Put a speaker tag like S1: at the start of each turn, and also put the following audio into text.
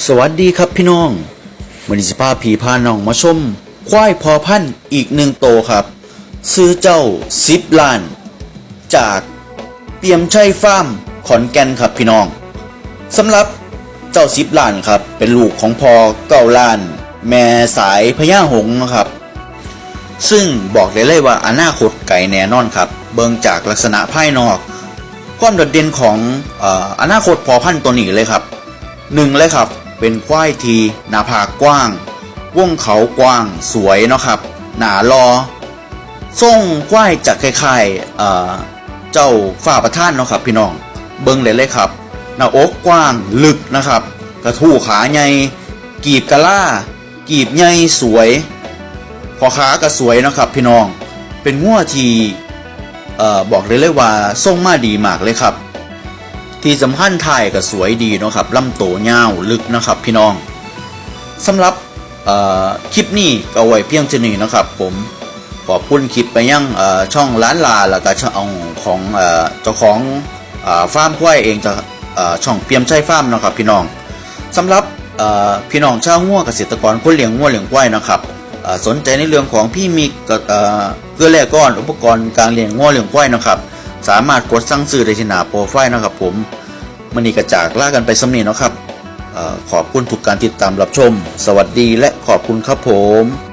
S1: สวัสดีครับพี่น้องวันนี้สิพาผีพาน้องมาชม ควายพอพันอีกหนึ่งโตวครับ ซื้อเจ้าซิปลาน จากเปียมชัยฟาร์มขอนแก่นครับพี่น้องสำหรับเจ้าซิปลานครับ เป็นลูกของพอเก้าล้าน แม่สายพญาหงส์นะครับ ซึ่งบอกได้เลยว่าอนาคตไก่แน่นอนครับ เบิ่งจากลักษณะภายนอก ความโดดเด่นของอออนาคตพอพันตัวนี้เลยครับหนึ่งเลยครับ เป็นควายทีหน้าผากกว้างวงเขากว้างสวยเนาะครับ หนารอทรงควายจากคล้ายๆเอ่เจ้าฝ่าประท่านเนาะครับ พี่น้องเบิ้งเลยเลยครับ หน้าอกกว้างลึกนะครับ กระทู้ขาใหญ่กีบกะล่ากีบใหญ่สวยพอขาก็สวยนะครับ พี่น้องเป็นงัวทีบอกเลยเลยว่าทรงมาดีมากเลยครับ ที่สำคัญถ่ายก็สวยดีเนาะครับลำโตยาลึกนะครับพี่น้องสำหรับคลิปนี้ก็ไว้เพียงเท่านี้นะครับ ผมขอบคุณคลิปไปยังช่องร้านลาแล้วก็ช่องของเจ้าของฟาร์มควายเองจะช่องเปียมชัยฟาร์มนะครับพี่น้องสำหรับพี่น้องชาวงัวเกษตรกรคนเลี้ยงงัวเลี้ยงควายนะครับสนใจในเรื่องของพี่มิกเอ่อเกลือแร่ก้อนอุปกรณ์การเลี้ยงงัวเลี้ยงควายนะครับ สามารถกดสั่งซื้อได้ที่หน้าโปรไฟล์นะครับผมมันนี่กระจากล่ากันไปสำนีเนาะครับอขอบคุณทุกการติดตามรับชม สวัสดีและขอบคุณครับผม